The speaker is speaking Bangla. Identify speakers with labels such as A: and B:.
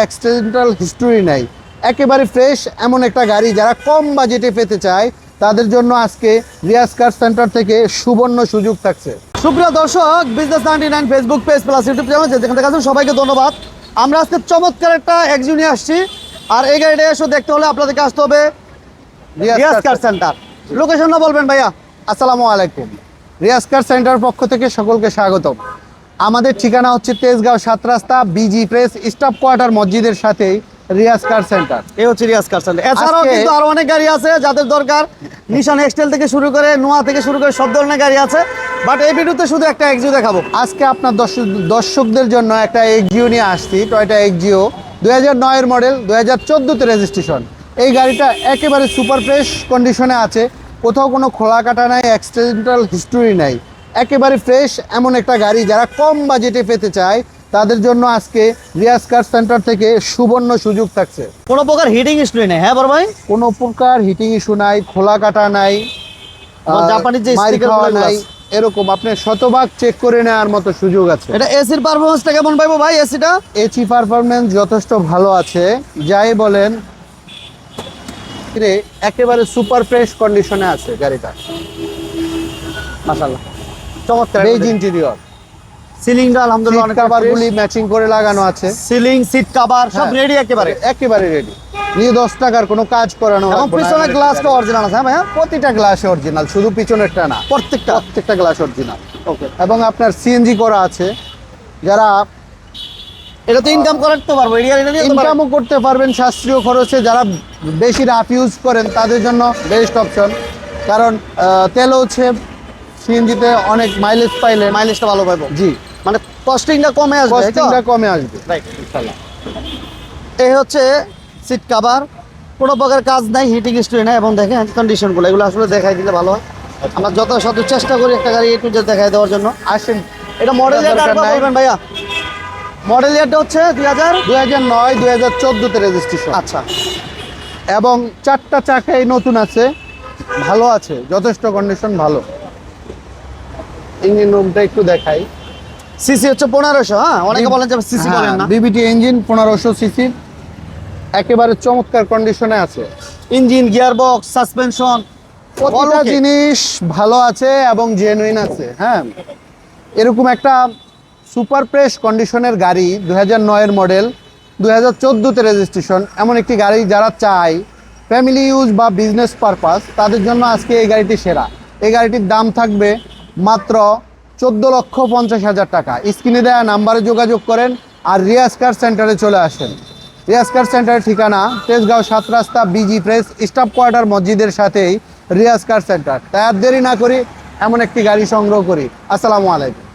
A: অ্যাক্সিডেন্টাল হিস্টোরি নাই। একেবারে ফ্রেশ এমন একটা গাড়ি যারা কম বাজেটে পেতে চায় তাদের জন্য আজকে রিয়াজ কার সেন্টার থেকে সুবর্ণ সুযোগ থাকছে।
B: সুপ্রিয় দর্শক business ninety nine Facebook page plus YouTube channel যেখানে দেখা যাচ্ছে সবাইকে ধন্যবাদ। আমরা আজকে চমৎকার একটা একজু নিয়ে আসছি। আর এই গাড়িটা এসে দেখতে হলে আপনাদেরকে আসতে হবে রিয়াজ কার সেন্টার লোকেশনটা বলবেন ভাইয়া।
A: আসসালামু আলাইকুম। রিয়াজ কার সেন্টার পক্ষ থেকে সকলকে স্বাগতম। আমাদের ঠিকানা হচ্ছে তেজগাঁও সাত রাস্তা বিজি প্রেস স্টাফ কোয়ার্টার মসজিদের সাথেই রিয়াজ কার সেন্টার।
B: এই হচ্ছে রিয়াজ কার সেন্টার। এছাড়াও কিন্তু আরও অনেক গাড়ি আছে যাদের দরকার। নিশান এক্সটেল থেকে শুরু করে নোয়া থেকে শুরু করে সব ধরনের গাড়ি আছে। বাট এই ভিডিওতে শুধু একটা একজু দেখাবো।
A: আজকে আপনার দর্শক দর্শকদের জন্য একটা এক্সিও নিয়ে আসছি। টয়টা এক্সিও দুই হাজার নয়ের মডেল দুই হাজার চোদ্দোতে রেজিস্ট্রেশন এই গাড়িটা একেবারে সুপার ফ্রেশ কন্ডিশনে আছে। কোথাও কোনো খোলা কাটা নাই অ্যাক্সিডেন্টাল হিস্টোরি নাই। একেবারে ফ্রেশ এমন একটা গাড়ি যারা কম বাজেটে পেতে চায় তাদের জন্য আজকে রিয়াজ কার সেন্টার থেকে সুবর্ণ সুযোগ থাকছে।
B: কোনো প্রকার হিটিং ইস্যু নেই হ্যাঁ বড় ভাই?
A: কোনো প্রকার হিটিং ইস্যু নাই খোলা কাটা নাই
B: জাপানির যে sticker
A: নাই এরকম আপনি শতভাগ চেক করে নেওয়ার মতো সুযোগ আছে।
B: এটা এসির পারফরমেন্সটা কেমন পাইবো ভাই এসিটা
A: এসি পারফরমেন্স যথেষ্ট ভালো আছে। যাই বলেন একেবারে সুপার ফ্রেশ কন্ডিশনে আছে গাড়িটা।
B: মাশাআল্লাহ। চমৎকার
A: বেজ ইন্টেরিয়র
B: সিলিংটা আলহামদুলিল্লাহ অনেক
A: কভারগুলি ম্যাচিং করে লাগানো আছে।
B: সিলিং সিট কভার সব
A: হ্যাঁ।
B: রেডি একেবারে।
A: একেবারে রেডি নিয়ে দশ টাকার কোনো কাজ করানো
B: এবং
A: লাগবে
B: পিছনে গ্লাসটা অরিজিনাল আছে হ্যাঁ
A: প্রতিটা গ্লাস অরিজিনাল শুধু পিছনেরটা না।
B: প্রত্যেকটা।
A: প্রত্যেকটা গ্লাস অরিজিনাল
B: ওকে
A: এবং আপনার সিএনজি করা আছে। যারা
B: এটা তো ইনকাম করতে পারব
A: ইনকামও করতে পারবেন সাশ্রয় খরচে। যারা বেশি রাফ ইউজ করেন তাদের জন্য বেস্ট অপশন কারণ আহ, তেল হচ্ছে সিএনজিতে অনেক মাইলেজ পাইলে
B: মাইলেজটা ভালো পাইবো।
A: জি।
B: মানে কস্টিংটা কমে আসবে
A: কস্টিংটা কমে আসবে।
B: Right. এই হচ্ছে সিট কভার কোনো প্রকার কাজ নাই হিটিং হিস্ট্রি নাই এবং দেখেন কন্ডিশনগুলো এগুলো আসলে দেখাই দিলে ভালো হয়। আমরা যত শত চেষ্টা করি একটা গাড়ি একটু যে দেখাই দেওয়ার জন্য।
A: আসেন।
B: এটা মডেল বলবেন ভাইয়া? মডেল ইয়ারটা হচ্ছে দুই হাজার?
A: দুই হাজার নয় দুই হাজার চোদ্দোতে রেজিস্ট্রেশন
B: আচ্ছা।
A: এবং চারটা চাকাই নতুন আছে। ভালো আছে যথেষ্ট কন্ডিশন ভালো। ইঞ্জিন রুমটা একটু দেখাই।
B: সিসি হচ্ছে পনেরোশো হ্যাঁ? অনেকে বলেন যে সিসি বলেন না।
A: বিবিটি ইঞ্জিন পনেরোশো সিসির একেবারে চমৎকার কন্ডিশনে আছে।
B: ইঞ্জিন গিয়ার বক্স সাসপেনশন
A: প্রতিটা জিনিস ভালো আছে এবং জেনুইন আছে হ্যাঁ? এরকম একটা সুপার প্রেস কন্ডিশনের গাড়ি দু হাজার নয়ের মডেল দু হাজার চোদ্দোতে রেজিস্ট্রেশন এমন একটি গাড়ি যারা চায় ফ্যামিলি ইউজ বা বিজনেস পারপাস তাদের জন্য আজকে এই গাড়িটি সেরা। এই গাড়িটির দাম থাকবে মাত্র চোদ্দ লক্ষ পঞ্চাশ হাজার টাকা। স্ক্রিনে দেয়া নাম্বারে যোগাযোগ করেন আর রিয়াজ কার সেন্টারে চলে আসেন। রিয়াজ কার সেন্টারের ঠিকানা তেজগাঁও সাত রাস্তা বিজি প্রেস স্টাফ কোয়ার্টার মসজিদের সাথেই রিয়াজ কার সেন্টার। তাই আর দেরি না করি, এমন একটি গাড়ি সংগ্রহ করি। আসসালামু আলাইকুম।